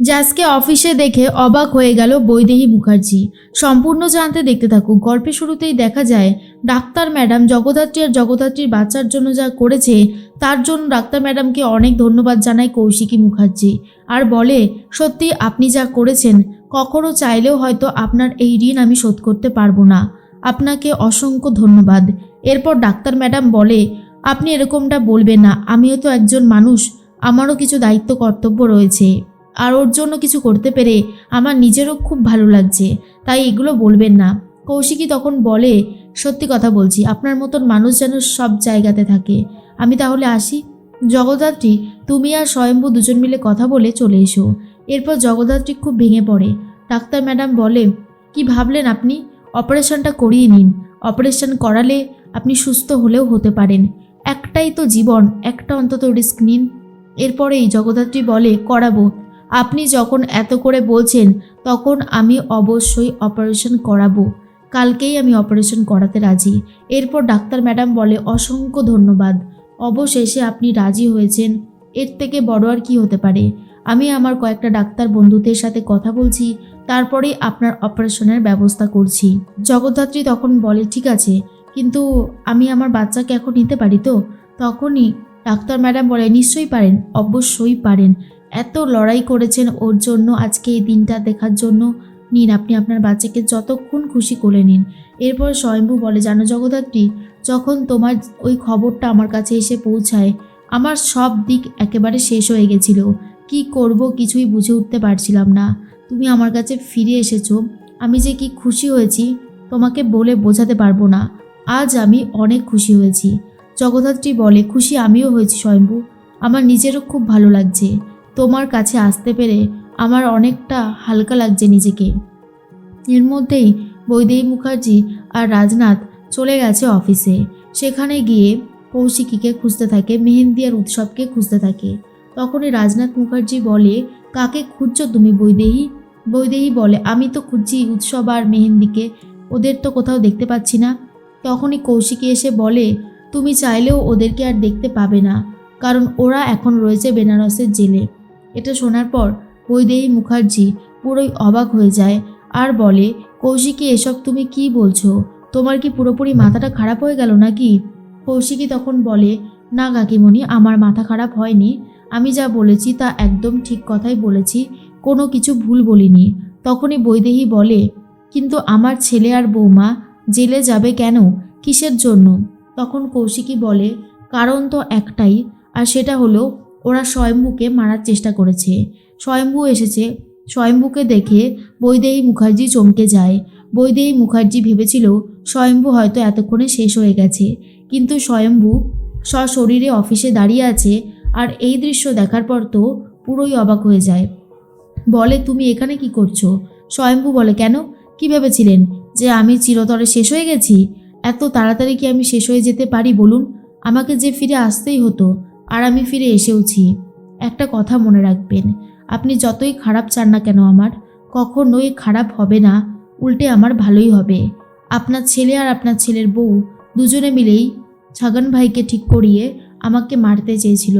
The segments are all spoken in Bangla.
জাজকে অফিসে দেখে অবাক হয়ে গেল বৈদেহী মুখার্জি। সম্পূর্ণ জানতে দেখতে থাকুক, গল্পের শুরুতেই দেখা যায়, ডাক্তার ম্যাডাম জগদ্ধাত্রী আর জগদ্ধাত্রীর বাচ্চার জন্য যা করেছে, তার জন্য ডাক্তার ম্যাডামকে অনেক ধন্যবাদ জানায় কৌশিকী মুখার্জি। আর বলে, সত্যি আপনি যা করেছেন, কখনো চাইলেও হয়তো আপনার এই ঋণ আমি শোধ করতে পারব না। আপনাকে অসংখ্য ধন্যবাদ। এরপর ডাক্তার ম্যাডাম বলে, আপনি এরকমটা বলবেন না, আমিও তো একজন মানুষ, আমারও কিছু দায়িত্ব কর্তব্য রয়েছে। আর ওর জন্য কিছু করতে পেরে আমার নিজেরও খুব ভালো লাগছে। তাই এগুলো বলবেন না। কৌশিকী তখন বলে, সত্যি কথা বলছি, আপনার মতন মানুষ যেন সব জায়গাতে থাকে। আমি তাহলে আসি। জগদ্ধাত্রী, তুমি আর স্বয়ম্ভু দুজন মিলে কথা বলে চলে এসো। এরপর জগদ্ধাত্রী খুব ভেঙে পড়ে। ডাক্তার ম্যাডাম বলে, কি ভাবলেন আপনি? অপারেশনটা করিয়ে নিন। অপারেশন করালে আপনি সুস্থ হলেও হতে পারেন। একটাই তো জীবন, একটা অন্তত রিস্ক নিন। এরপরেই জগদ্ধাত্রী বলে, করাবো। আপনি যখন এত করে বলছেন, তখন আমি অবশ্যই অপারেশন করাবো। কালকেই আমি অপারেশন করাতে রাজি। এরপর ডাক্তার ম্যাডাম বলে, অসংখ্য ধন্যবাদ। অবশেষে আপনি রাজি হয়েছেন। এর থেকে বড় আর কি হতে পারে? আমি আমার কয়েকটা ডাক্তার বন্ধুদের সাথে কথা বলছি, তারপরেই আপনার অপারেশনের ব্যবস্থা করছি। জগদ্ধাত্রী তখন বলে, ঠিক আছে, কিন্তু আমি আমার বাচ্চাকে এখন নিতে পারি তো? তখনই ডাক্তার ম্যাডাম বলে, নিশ্চয়ই পারেন, অবশ্যই পারেন। এত লড়াই করেছেন ওর জন্য আজকে এই দিনটা দেখার জন্য। নিন, আপনি আপনার বাচ্চাকে যতক্ষণ খুশি করে নিন। এরপর স্বয়ম্ভু বলে, জানো জগদ্ধাত্রী, যখন তোমার ওই খবরটা আমার কাছে এসে পৌঁছায়, আমার সব দিক একেবারে শেষ হয়ে গেছিল। কি করব কিছুই বুঝে উঠতে পারছিলাম না। তুমি আমার কাছে ফিরে এসেছ। আমি যে কি খুশি হয়েছি, তোমাকে বলে বোঝাতে পারব না। আজ আমি অনেক খুশি হয়েছি। জগদ্ধাত্রী বলে, খুশি আমিও হয়েছি স্বয়ম্ভু। আমার নিজেরও খুব ভালো লাগছে। তোমার কাছে আসতে পেরে আমার অনেকটা হালকা লাগছে নিজেকে। এর মধ্যেই বৈদেহী মুখার্জি আর রাজনাথ চলে গেছে অফিসে। সেখানে গিয়ে কৌশিকীকে খুঁজতে থাকে, মেহেন্দি আর উৎসবকে খুঁজতে থাকে। তখনই রাজনাথ মুখার্জি বলে, কাকে খুঁজছো তুমি বৈদেহী? বৈদেহী বলে, আমি তো খুঁজছি উৎসব আর মেহেন্দিকে, ওদের তো কোথাও দেখতে পাচ্ছি না। তখনই কৌশিকী এসে বলে, তুমি চাইলেও ওদেরকে আর দেখতে পাবে না, কারণ ওরা এখন রয়েছে বেনারসের জেলে। এটা শোনার পর বৈদেহী মুখার্জি পুরোই অবাক হয়ে যায় আর বলে, কৌশিকী, এসব তুমি কি বলছো? তোমার কি পুরোপুরি মাথাটা খারাপ হয়ে গেল নাকি? কৌশিকী তখন বলে, না কাকিমণি, আমার মাথা খারাপ হয়নি। আমি যা বলেছি তা একদম ঠিক কথাই বলেছি, কোনো কিছু ভুল বলিনি। তখনই বৈদেহী বলে, কিন্তু আমার ছেলে আর বৌমা জেলে যাবে কেন? কিসের জন্য? তখন কৌশিকী বলে, কারণ তো একটাই, আর সেটা হলো ওরা স্বয়ম্ভুকে মারার চেষ্টা করেছে। স্বয়ম্ভু এসেছে। স্বয়ম্ভুকে দেখে বৈদেহী মুখার্জি চমকে যায়। বৈদেহী মুখার্জি ভেবেছিল স্বয়ম্ভু হয়তো এতক্ষণে শেষ হয়ে গেছে। কিন্তু স্বয়ম্ভু সশরীরে অফিসে দাঁড়িয়ে আছে আর এই দৃশ্য দেখার পর তো পুরোই অবাক হয়ে যায়। বলে, তুমি এখানে কি করছ? স্বয়ম্ভু বলে, কেন? কি ভেবেছিলেন যে আমি চিরতরে শেষ হয়ে গেছি? এত তাড়াতাড়ি কি আমি শেষ হয়ে যেতে পারি বলুন? আমাকে যে ফিরে আসতেই হতো। আর আমি ফিরে এসেওছি। একটা কথা মনে রাখবেন, আপনি যতই খারাপ চান না কেন আমার, কখনোই খারাপ হবে না, উল্টে আমার ভালোই হবে। আপনার ছেলে আর আপনার ছেলের বউ দুজনে মিলেই ছাগন ভাইকে ঠিক করিয়ে আমাকে মারতে চেয়েছিল।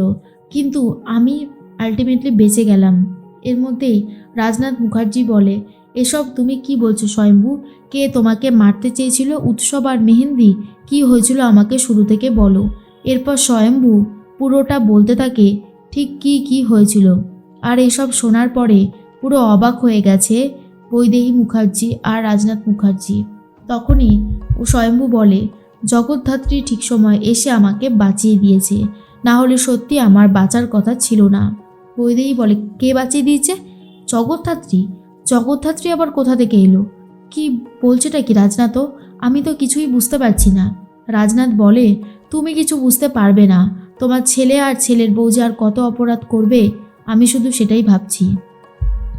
কিন্তু আমি আলটিমেটলি বেঁচে গেলাম। এর মধ্যেই রাজনাথ মুখার্জি বলে, এসব তুমি কি বলছো স্বয়ম্ভু? কে তোমাকে মারতে চেয়েছিল? উৎসব আর মেহেন্দি? কি হয়েছিল আমাকে শুরু থেকে বলো। এরপর স্বয়ম্ভু পুরোটা বলতে থাকে, ঠিক কি কি হয়েছিল? আর এসব শোনার পরে পুরো অবাক হয়ে গেছে বৈদেহী মুখার্জি আর রাজনাথ মুখার্জি। তখনই ও স্বয়ম্ভু বলে, জগদ্ধাত্রী ঠিক সময় এসে আমাকে বাঁচিয়ে দিয়েছে। না হলে সত্যি আমার বাঁচার কথা ছিল না। বৈদেহী বলে, কে বাঁচিয়ে দিয়েছে? জগদ্ধাত্রী। জগদ্ধাত্রী আবার কোথা থেকে এলো? কি বলছেটা কি রাজনাথও আমি তো কিছুই বুঝতে পারছি না। রাজনাথ বলে, তুমি কিছু বুঝতে পারবে না। তোমার ছেলে আর ছেলের বউ যে আর কত অপরাধ করবে, আমি শুধু সেটাই ভাবছি।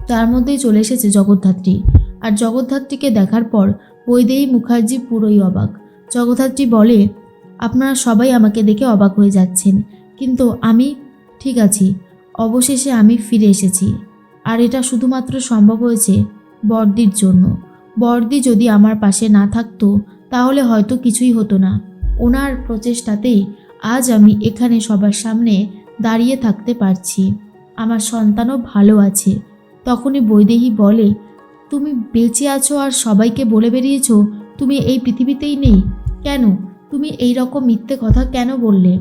তার মধ্যেই চলে এসেছে জগদ্ধাত্রী। আর জগদ্ধাত্রীকে দেখার পর বৈদেহী মুখার্জি পুরোই অবাক। জগদ্ধাত্রী বলে, আপনারা সবাই আমাকে দেখে অবাক হয়ে যাচ্ছেন। কিন্তু আমি, ঠিক আছি। অবশেষে আমি ফিরে এসেছি। আর এটা শুধুমাত্র সম্ভব হয়েছে বর্দির জন্য। বর্দি যদি আমার পাশে না থাকতো, তাহলে হয়তো কিছুই হতো না। ওনার প্রচেষ্টাতেই আজ আমি এখানে সবার সামনে দাঁড়িয়ে থাকতে পারছি। আমার সন্তানও ভালো আছে। তখনই বৈদেহী বলে, তুমি বেঁচে আছো আর সবাইকে বলে বেরিয়েছো, তুমি এই পৃথিবীতেই নেই। কেন? তুমি এই রকম মিথ্যে কথা কেন বললে?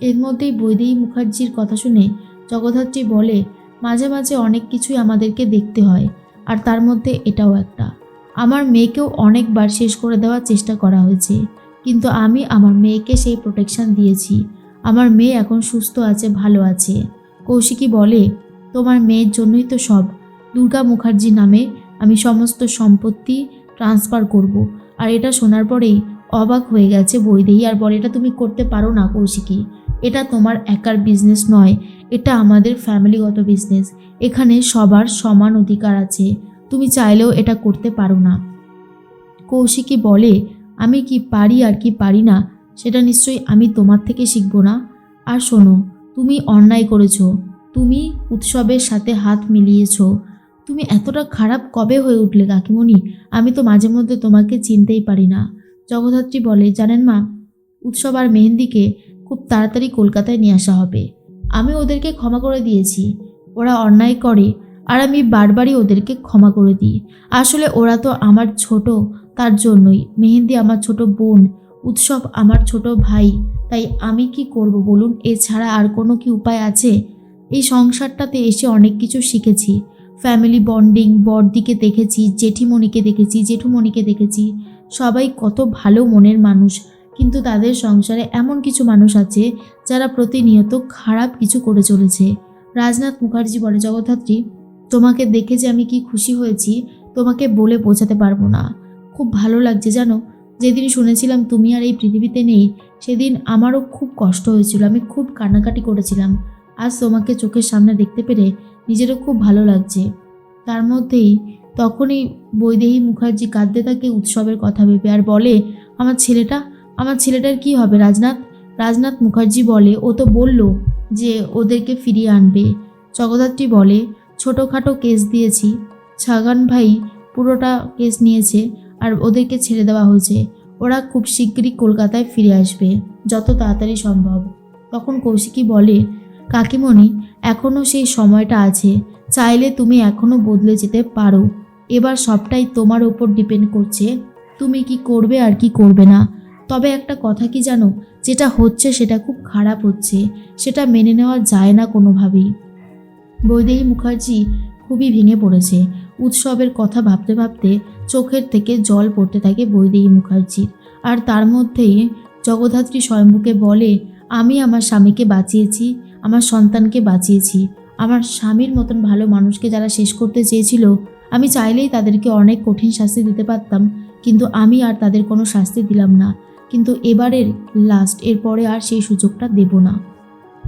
এর মধ্যেই বৈদেহী মুখার্জির কথা শুনে জগদ্ধাত্রী বলে, মাঝে মাঝে অনেক কিছুই আমাদেরকে দেখতে হয়, আর তার মধ্যে এটাও একটা। আমার মেয়েকেও অনেকবার শেষ করে দেওয়ার চেষ্টা করা হয়েছে। কিন্তু আমি আমার মেয়েকে সেই প্রোটেকশন দিয়েছি। আমার মেয়ে এখন সুস্থ আছে, ভালো আছে। কৌশিকী বলে, তোমার মেয়ের জন্যই তো সব। দুর্গা মুখার্জি নামে আমি সমস্ত সম্পত্তি ট্রান্সফার করব। আর এটা শোনার পরেই অবাক হয়ে গেছে বৈদেহী। আর বলে, এটা তুমি করতে পারো না কৌশিকী। এটা তোমার একার বিজনেস নয়। এটা আমাদের ফ্যামিলিগত বিজনেস এখানে সবার সমান অধিকার আছে। তুমি চাইলেও এটা করতে পারো না। কৌশিকী বলে আমি কি পারি আর কি পারি না, সেটা নিশ্চয়ই আমি তোমার থেকে শিখব না। আর শোনো, তুমি অন্যায় করেছ, তুমি উৎসবের সাথে হাত মিলিয়েছো। তুমি এতটা খারাপ কবে হয়ে উঠলে কাকিমণি? আমি তো মাঝে মধ্যে তোমাকে চিনতেই পারি না। জগদ্ধাত্রী বলে, জানেন মা, উৎসব আর মেহেন্দিকে খুব তাড়াতাড়ি কলকাতায় নিয়ে আসা হবে। আমি ওদেরকে ক্ষমা করে দিয়েছি। ওরা অন্যায় করে, আর আমি বারবারই ওদেরকে ক্ষমা করে দিই। আসলে ওরা তো আমার ছোট তার জন্যই। মেহেন্দি আমার ছোট বোন, উৎসব আমার ছোট ভাই, তাই আমি কি করব বলুন? এছাড়া আর কোনো কি উপায় আছে? এই সংসারটাতে এসে অনেক কিছু শিখেছি। ফ্যামিলি বন্ডিং, বড়দিকে দেখেছি, জেঠিমণিকে দেখেছি, জেঠুমণিকে দেখেছি। সবাই কত ভালো মনের মানুষ। কিন্তু তাদের সংসারে এমন কিছু মানুষ আছে, যারা প্রতিনিয়ত খারাপ কিছু করে চলেছে। রাজনাথ মুখার্জি বলে, জগদ্ধাত্রী, তোমাকে দেখে যে আমি কি খুশি হয়েছি, তোমাকে বলে বোঝাতে পারব না। খুব ভালো লাগছে, জানো? যেদিন শুনেছিলাম তুমি আর এই পৃথিবীতে নেই, সেদিন আমারও খুব কষ্ট হয়েছিল। আমি খুব কান্নাকাটি করেছিলাম। আজ তোমাকে চোখের সামনে দেখতে পেরে নিজেরও খুব ভালো লাগছে। তার মধ্যেই তখনই বৈদেহী মুখার্জি কাঁদতে থাকে উৎসবের কথা ভেবে আর বলে, আমার ছেলেটা, আমার ছেলেটার কি হবে, রাজনাথ? রাজনাথ মুখার্জি বলে, ও তো বলল যে ওদেরকে ফিরিয়ে আনবে। জগদ্ধাত্রী বলে, ছোটোখাটো কেস দিয়েছি। ছাগান ভাই পুরোটা কেস নিয়েছে। আর ওদেরকে ছেড়ে দেওয়া হয়েছে। ওরা খুব শিগগিরই কলকাতায় ফিরে আসবে, যত তাড়াতাড়ি সম্ভব। তখন কৌশিকী বলে, কাকিমণি এখনও সেই সময়টা আছে। চাইলে তুমি এখনও বদলে যেতে পারো। এবার সবটাই তোমার ওপর ডিপেন্ড করছে। তুমি কি করবে আর কি করবে না? তবে একটা কথা কি জানো? যেটা হচ্ছে সেটা খুব খারাপ হচ্ছে। সেটা মেনে নেওয়া যায় না কোনোভাবেই। বৈদেহী মুখার্জি খুবই ভেঙে পড়েছে। উৎসবের কথা ভাবতে ভাবতে চোখের থেকে জল পড়তে থাকে বৈদেহী মুখার্জির আর তার মধ্যেই জগদ্ধাত্রী স্বয়ম্ভুকে বলে, আমি আমার স্বামীকে বাঁচিয়েছি, আমার সন্তানকে বাঁচিয়েছি। আমার স্বামীর মতন ভালো মানুষকে যারা শেষ করতে চেয়েছিল, আমি চাইলেই তাদেরকে অনেক কঠিন শাস্তি দিতে পারতাম, কিন্তু আমি আর তাদের কোনো শাস্তি দিলাম না। কিন্তু এবারের লাস্ট এরপরে আর সেই সুযোগটা দেব না।